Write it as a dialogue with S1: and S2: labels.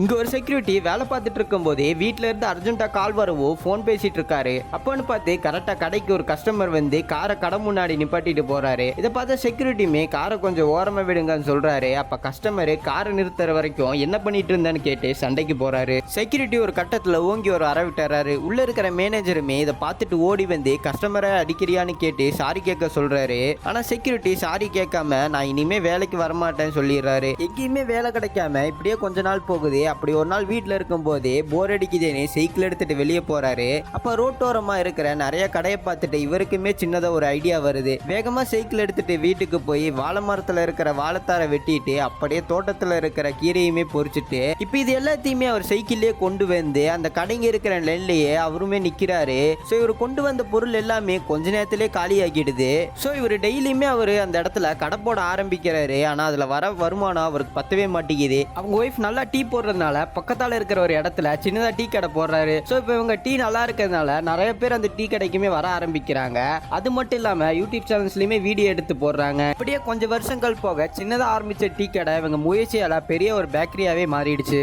S1: இங்கே ஒரு செக்யூரிட்டி வேலை பார்த்துட்டு இருக்கும்போதே போதே வீட்ல இருந்து அர்ஜென்ட்டாக கால் வரவோ ஃபோன் பேசிட்டு இருக்காரு. அப்போன்னு பார்த்து கரெக்டாக கடைக்கு ஒரு கஸ்டமர் வந்து காரை கடை முன்னாடி நிப்பாட்டிட்டு போறாரு. இதை பார்த்த செக்யூரிட்டியுமே காரை கொஞ்சம் ஓரமாக விடுங்கன்னு சொல்றாரு. அப்போ கஸ்டமர் காரை நிறுத்துற வரைக்கும் என்ன பண்ணிட்டு இருந்தேன்னு கேட்டு சண்டைக்கு போறாரு. செக்யூரிட்டி ஒரு கட்டத்தில் ஓங்கி ஒரு அற விட்டுறாரு. உள்ள இருக்கிற மேனேஜருமே இதை பார்த்துட்டு ஓடி வந்து கஸ்டமரை அடிக்கிறியான்னு கேட்டு சாரி கேட்க சொல்றாரு. ஆனால் செக்யூரிட்டி சாரி கேட்காம நான் இனிமே வேலைக்கு வரமாட்டேன்னு சொல்லிடுறாரு. எங்கேயுமே வேலை கிடைக்காம இப்படியே கொஞ்ச நாள் போகுது. அப்படி ஒரு நாள் வீட்டில் இருக்கும்போதே போர் அடிக்குதேன்னு சைக்கிள் எடுத்துட்டு வெளியே போறாரு. அப்ப ரோட்டோரமா இருக்கிற நிறைய கடையை பார்த்துட்டு இவருக்குமே சின்னதா ஒரு ஐடியா வருது. வேகமா சைக்கிள் எடுத்துட்டு வீட்டுக்கு போய் வாழை மரத்துல இருக்கிற வாழைத்தாரை வெட்டிட்டு அப்படியே தோட்டத்துல இருக்கிற கீரையுமே பொறிச்சிட்டு இப்போ இது எல்லாத்தையுமே அவர் சைக்கிள்லயே கொண்டு வந்து அந்த கடைங்க இருக்கிற நெல்லையே அவருமே நிக்கிறாரு. ஸோ இவர் கொண்டு வந்த பொருள் எல்லாமே கொஞ்ச நேரத்திலே காலியாகிடுது. ஸோ இவர் டெய்லியுமே அவர் அந்த இடத்துல கடை போட ஆரம்பிக்கிறாரு. ஆனா அதுல வர வருமானம் அவருக்கு பத்தவே மாட்டேங்குது. அவங்க ஒய்ஃப் நல்லா டீ போடுற இருக்கிறதுனால பக்கத்தால இருக்கிற ஒரு இடத்துல சின்னதா டீ கடை போடுறாரு. ஸோ இப்போ இவங்க டீ நல்லா இருக்கிறதுனால நிறைய பேர் அந்த டீ கடைக்குமே வர ஆரம்பிக்கிறாங்க. அது மட்டும் இல்லாம யூடியூப் சேனல்ஸ்லயுமே வீடியோ எடுத்து போடுறாங்க. இப்படியே கொஞ்சம் வருஷங்கள் போக சின்னதா ஆரம்பிச்ச டீ கடை இவங்க முயற்சியால் பெரிய ஒரு பேக்கரியாவே மாறிடுச்சு.